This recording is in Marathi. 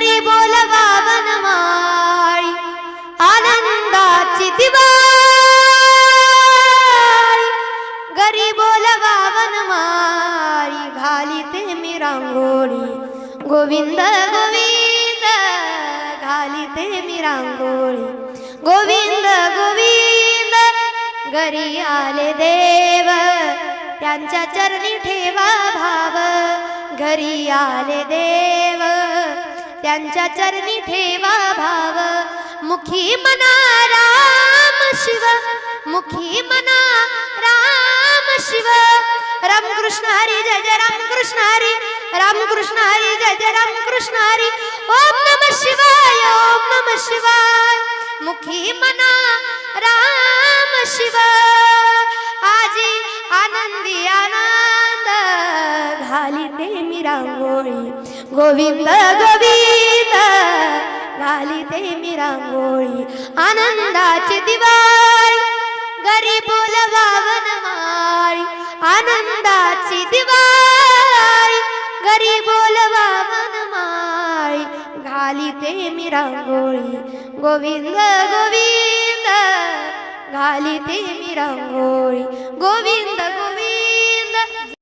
घरी बोलवा वनमाळी आनंदाची दिवाळी. घरी बोलवा वनमाळी घाली ते मी रांगोळी. गोविंद गोविंद घाली ते मी रांगोळी. गोविंद गोविंद घरी आले देव. त्यांच्या चरणी ठेवा भाव. घरी आले देव. त्यांच्या चरणी ठेवा भाव. मुखी मना राम शिव. मुखी मना राम शिव. राम कृष्ण हरी, जय जय राम कृष्ण हरी. राम कृष्ण हरी, जय जय राम कृष्ण हरी. ओम नम शिवाय, ओम नम शिवाय. मुखी मना राम शिव. रांगोळी. गोविंद गोविंद घाली ते मी रांगोळी. आनंदाची दिवाळी घरी बोलवा माळी. आनंदाची दिवाळी घरी बोलवा माळी. घाली ते मी रांगोळी. गोविंद गोविंद घाली ते मी रांगोळी. गोविंद